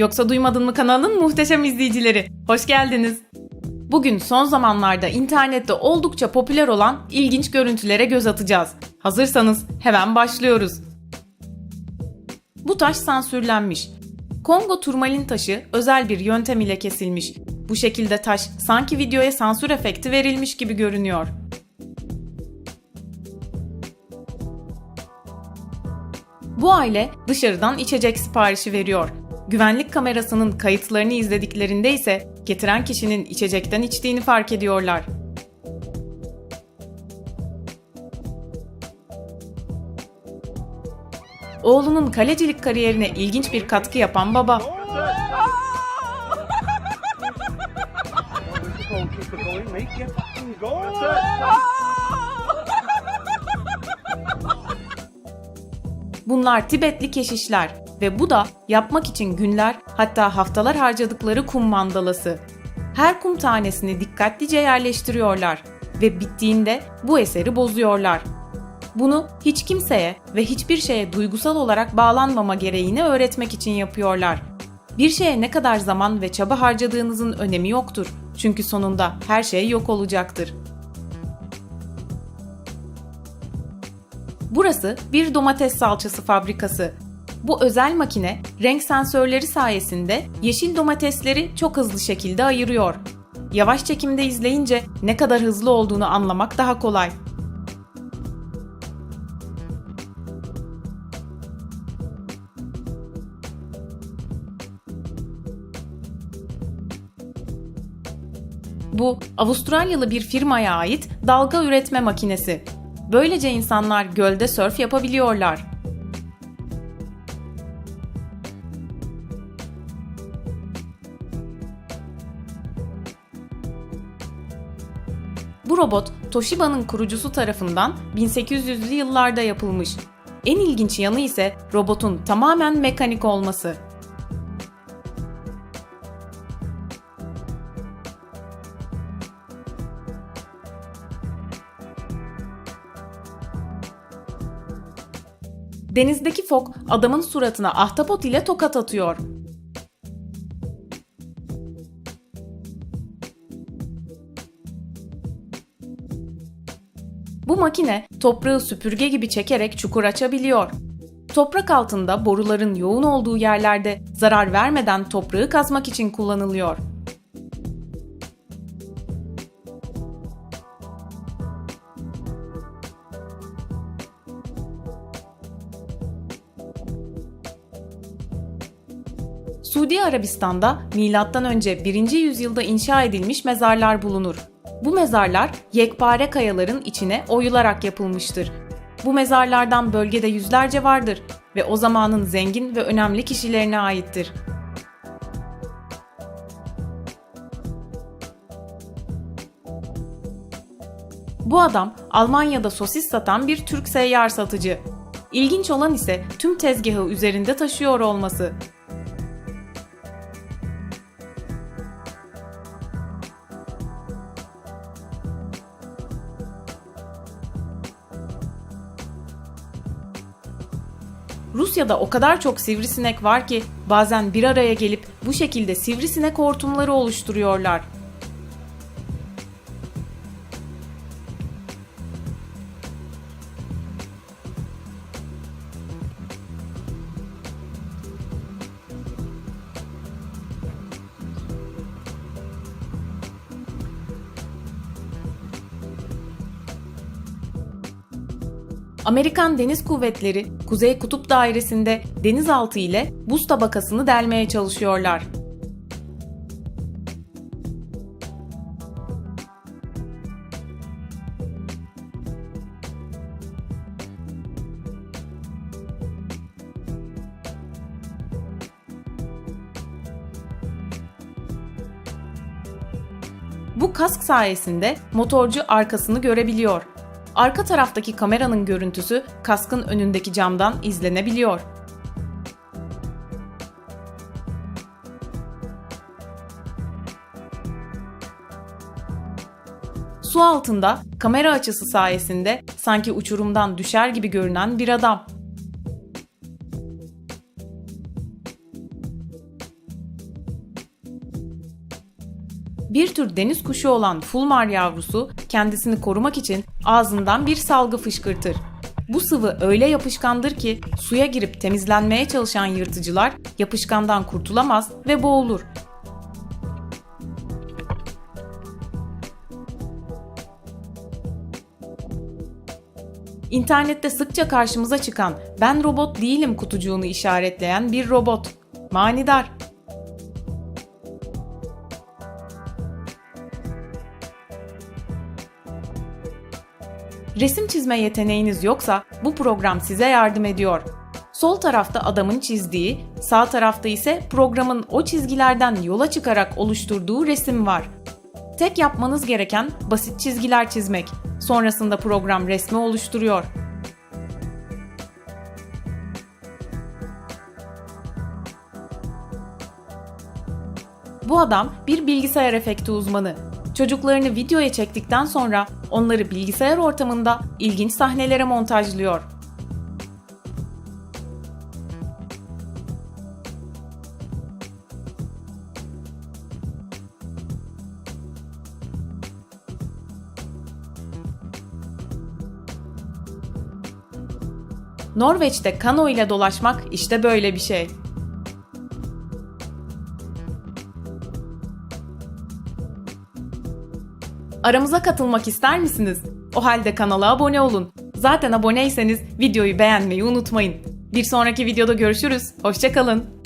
Yoksa Duymadın mı kanalının muhteşem izleyicileri. Hoş geldiniz. Bugün son zamanlarda internette oldukça popüler olan ilginç görüntülere göz atacağız. Hazırsanız hemen başlıyoruz. Bu taş sansürlenmiş. Kongo turmalin taşı özel bir yöntem ile kesilmiş. Bu şekilde taş sanki videoya sansür efekti verilmiş gibi görünüyor. Bu aile dışarıdan içecek siparişi veriyor. Güvenlik kamerasının kayıtlarını izlediklerinde ise getiren kişinin içecekten içtiğini fark ediyorlar. Oğlunun kalecilik kariyerine ilginç bir katkı yapan baba. Bunlar Tibetli keşişler ve bu da yapmak için günler hatta haftalar harcadıkları kum mandalası. Her kum tanesini dikkatlice yerleştiriyorlar ve bittiğinde bu eseri bozuyorlar. Bunu hiç kimseye ve hiçbir şeye duygusal olarak bağlanmama gereğini öğretmek için yapıyorlar. Bir şeye ne kadar zaman ve çaba harcadığınızın önemi yoktur. Çünkü sonunda her şey yok olacaktır. Burası bir domates salçası fabrikası. Bu özel makine renk sensörleri sayesinde yeşil domatesleri çok hızlı şekilde ayırıyor. Yavaş çekimde izleyince ne kadar hızlı olduğunu anlamak daha kolay. Bu Avustralyalı bir firmaya ait dalga üretme makinesi. Böylece insanlar gölde sörf yapabiliyorlar. Robot Toshiba'nın kurucusu tarafından 1800'lü yıllarda yapılmış. En ilginç yanı ise robotun tamamen mekanik olması. Denizdeki fok adamın suratına ahtapot ile tokat atıyor. Bu makine toprağı süpürge gibi çekerek çukur açabiliyor. Toprak altında boruların yoğun olduğu yerlerde zarar vermeden toprağı kazmak için kullanılıyor. Suudi Arabistan'da M.Ö. 1. yüzyılda inşa edilmiş mezarlar bulunur. Bu mezarlar yekpare kayaların içine oyularak yapılmıştır. Bu mezarlardan bölgede yüzlerce vardır ve o zamanın zengin ve önemli kişilerine aittir. Bu adam Almanya'da sosis satan bir Türk seyyar satıcı. İlginç olan ise tüm tezgahı üzerinde taşıyor olması. Rusya'da o kadar çok sivrisinek var ki bazen bir araya gelip bu şekilde sivrisinek hortumları oluşturuyorlar. Amerikan Deniz Kuvvetleri Kuzey Kutup Dairesi'nde denizaltı ile buz tabakasını delmeye çalışıyorlar. Bu kask sayesinde motorcu arkasını görebiliyor. Arka taraftaki kameranın görüntüsü kaskın önündeki camdan izlenebiliyor. Su altında kamera açısı sayesinde sanki uçurumdan düşer gibi görünen bir adam. Bir tür deniz kuşu olan fulmar yavrusu kendisini korumak için ağzından bir salgı fışkırtır. Bu sıvı öyle yapışkandır ki suya girip temizlenmeye çalışan yırtıcılar yapışkandan kurtulamaz ve boğulur. İnternette sıkça karşımıza çıkan ben robot değilim kutucuğunu işaretleyen bir robot. Manidar. Resim çizme yeteneğiniz yoksa bu program size yardım ediyor. Sol tarafta adamın çizdiği, sağ tarafta ise programın o çizgilerden yola çıkarak oluşturduğu resim var. Tek yapmanız gereken basit çizgiler çizmek. Sonrasında program resmi oluşturuyor. Bu adam bir bilgisayar efekti uzmanı. Çocuklarını videoya çektikten sonra onları bilgisayar ortamında ilginç sahnelere montajlıyor. Norveç'te kano ile dolaşmak işte böyle bir şey. Aramıza katılmak ister misiniz? O halde kanala abone olun. Zaten aboneyseniz videoyu beğenmeyi unutmayın. Bir sonraki videoda görüşürüz. Hoşçakalın.